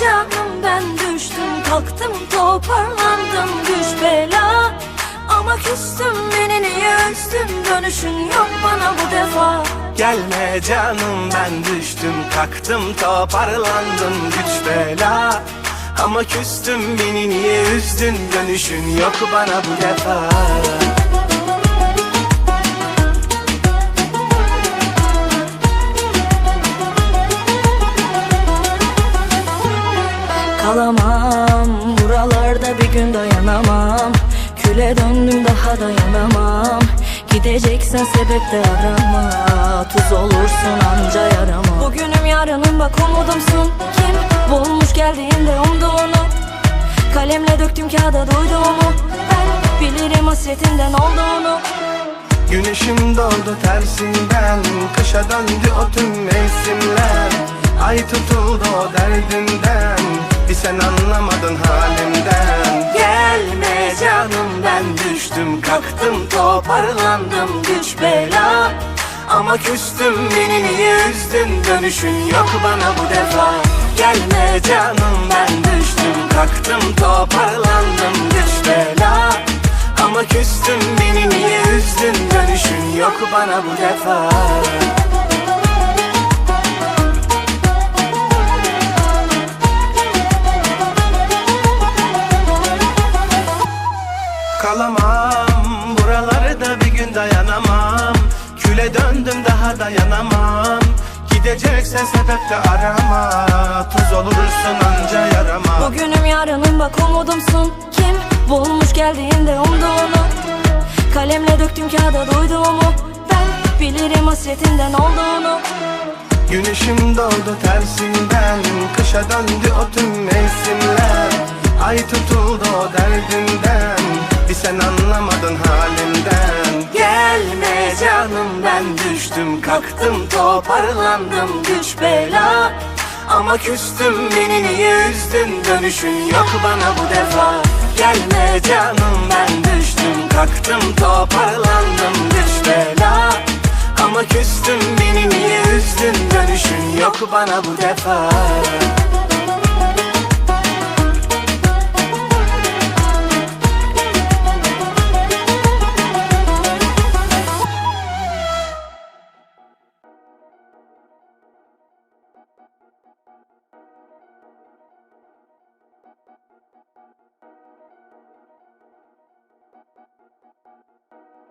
canım ben düştüm kalktım toparlandım. Güç bela Ama küstüm beni niye üzdün dönüşün yok bana bu defa. Gelme canım ben düştüm kalktım toparlandım. Güç bela Ama küstüm beni niye üzdün? Dönüşün yok bana bu defa Kalamam buralarda bir gün dayanamam. Küle döndüm daha dayanamam. Gideceksen sebep de arama. Tuz olursun anca yarama. Bugünüm yarınım bak umudumsun. Kim bulmuş geldiğinde umduğunu? Kalemle döktüm kağıda duyduğumu. Ben bilirim hasretinden olduğunu. Güneşim doğdu tersinden Kışa döndü o tüm mevsimler. Ay tutuldu o derdinden Bir sen anlamadın halimden. Gelme canım ben düştüm kalktım toparlandım. Güç bela. Ama küstüm beni niye üzdün dönüşün yok bana bu defa. Gelme canım ben düştüm kalktım toparlandım. Güç bela. Ama küstüm beni niye üzdün dönüşün yok bana bu defa Kalamam buralarda bir gün dayanamam. Küle döndüm daha dayanamam. Gideceksen sebep de arama. Tuz olursun anca yarama. Bugünüm yarınım bak umudumsun. Kim bulmuş geldiğinde umduğunu? Kalemle döktüm kağıda duyduğumu. Ben bilirim hasretinden olduğunu. Güneşim doğdu tersinden Kışa döndü o tüm mevsimler. Ay tutuldu o derdinden Bir sen anlamadın Gelme canım ben düştüm kalktım toparlandım güç bela. Ama küstüm beni niye üzdün dönüşün yok bana bu defa. Gelme canım ben düştüm kalktım toparlandım güç bela. Ama küstüm beni niye üzdün dönüşün yok bana bu defa Thank you.